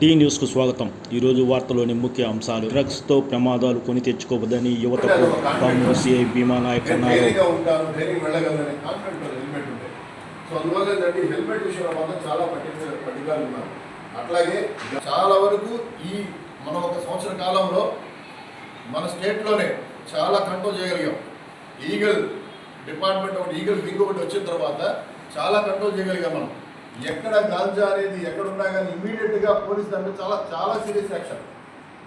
D న్యూస్కు స్వాగతం. ఈరోజు వార్తలోని ముఖ్య అంశాలు. డ్రగ్స్తో ప్రమాదాలు కొని తెచ్చుకోవద్దని యువతకు పాము సిఐ భీమా నాయక్ అన్నారు. అట్లాగే చాలా వరకు ఈ మనం ఒక సంవత్సర కాలంలో మన స్టేట్లోనే చాలా కంట్రోల్ చేయగలిగాం. ఈగల్ డిపార్ట్మెంట్ ఒకటి ఈగల్ వింగ్ ఒకటి వచ్చిన తర్వాత చాలా కంట్రోల్ చేయగలిగాం మనం. ఎక్కడ గాంజా అనేది ఎక్కడ ఉన్నా కానీ ఇమీడియట్గా పోలీస్ అంటే చాలా చాలా సీరియస్ యాక్షన్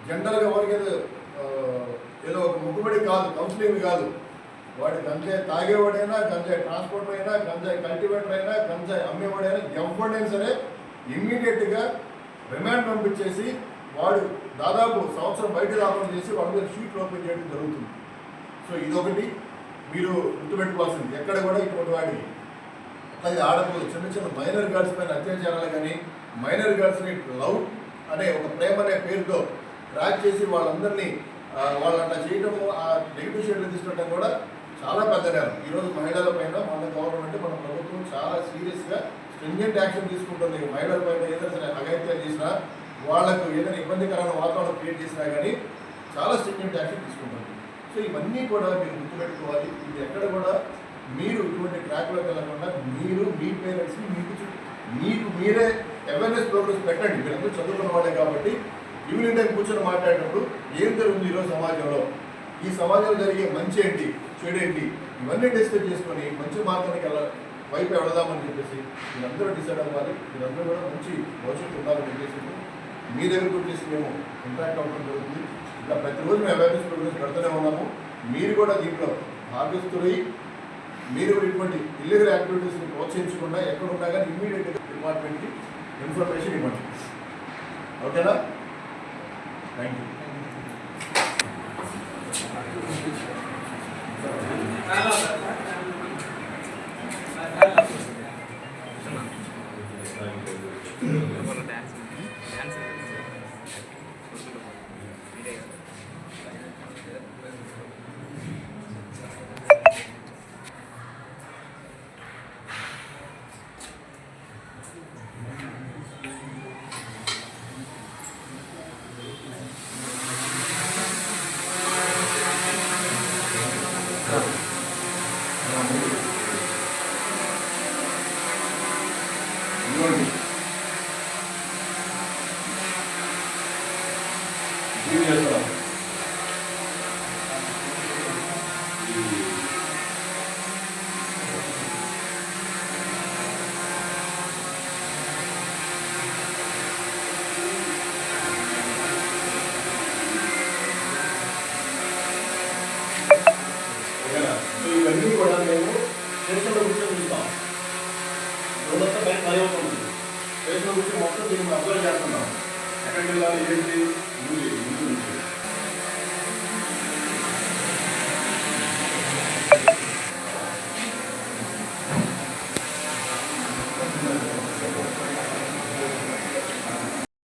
జనరల్గా ఎవరికి ఏదో, ఒక ముగ్గుబడి కాదు కౌన్సిలింగ్ కాదు. వాడి గంజాయి తాగేవాడైనా గంజాయి ట్రాన్స్పోర్ట్ అయినా గంజాయి కల్టివేటర్ అయినా గంజాయి అమ్మేవాడైనా ఎవడైనా సరే ఇమ్మీడియట్గా రిమాండ్ పంపించేసి వాడు దాదాపు సంవత్సరం బయట దాపం చేసి వాడి మీద షీట్ ఓపెన్ చేయడం జరుగుతుంది. సో ఇదొకటి మీరు గుర్తుపెట్టుకోవాల్సింది. ఎక్కడ కూడా ఇటువంటి వాడి అట్లాగే ఆడపిల్లలు చిన్న చిన్న మైనర్ గర్ల్స్ పైన అత్యాచారాలు కానీ మైనర్ గర్ల్స్ని లవ్ అనే ఒక ప్రేమ అనే పేరుతో ట్రాక్ చేసి వాళ్ళందరినీ వాళ్ళు అట్లా చేయడం ఆ నెగిటివ్ షేడ్లు తీసుకుంటాం కూడా చాలా పెద్ద నేరం. ఈరోజు మహిళల పైన మన గవర్నమెంట్ మన ప్రభుత్వం చాలా సీరియస్గా స్ట్రింజెంట్ యాక్షన్ తీసుకుంటుంది. మహిళల పైన ఏదైనా సరే అఘాయిత్యాలు చేసినా వాళ్ళకు ఏదైనా ఇబ్బందికరమైన వాతావరణం క్రియేట్ చేసినా కానీ చాలా స్ట్రింజెంట్ యాక్షన్ తీసుకుంటుంది. సో ఇవన్నీ కూడా మీరు గుర్తుపెట్టుకోవాలి. ఇది ఎక్కడ కూడా మీరు ఇటువంటి ట్రాక్లోకి వెళ్ళకుండా మీ పేరెంట్స్ని మీకు మీకు మీరే అవేర్నెస్ ప్రోగ్రామ్స్ పెట్టండి. మీరందరూ చదువుకున్న వాళ్ళే కాబట్టి ఈవినింగ్ టైం కూర్చొని మాట్లాడేటప్పుడు ఏం జరుగుతుంది ఈరోజు సమాజంలో? ఈ సమాజంలో జరిగే మంచి ఏంటి? చెడు ఏంటి? ఇవన్నీ డిస్కస్ చేసుకొని మంచి మార్గానికి వెళ్ళ వైపు వెళదామని చెప్పేసి మీరందరూ డిసైడ్ అవ్వాలి. మీరందరూ కూడా మంచి భవిష్యత్తు ఉండాలని చెప్పేసి మీ దగ్గరకు వచ్చేసి మేము ఇంపాక్ట్ అవ్వడం జరుగుతుంది. ఇలా ప్రతిరోజు మేము అవేర్నెస్ ప్రోగ్రామ్స్ పెడుతూనే ఉన్నాము. మీరు కూడా దీంట్లో భాగస్తులై మీరు కూడా ఇటువంటి ఇల్లీగల్ యాక్టివిటీస్ని ప్రోత్సహించకుండా ఎక్కడున్నా కానీ ఇమ్మీడియట్గా డిపార్ట్మెంట్కి ఇన్ఫర్మేషన్ ఇవ్వండి. ఓకేనా? Thank you చేస్తారా ఓకేనా? సో ఇవన్నీ కూడా మేము స్టేషన్లో కూర్చొని చూస్తాం రోజంతా బయట పని అవుతుంది మొత్తం దీన్ని అబ్జర్వ్ చేస్తున్నాం. ఎక్కడికి వెళ్ళాలి ఏంటి?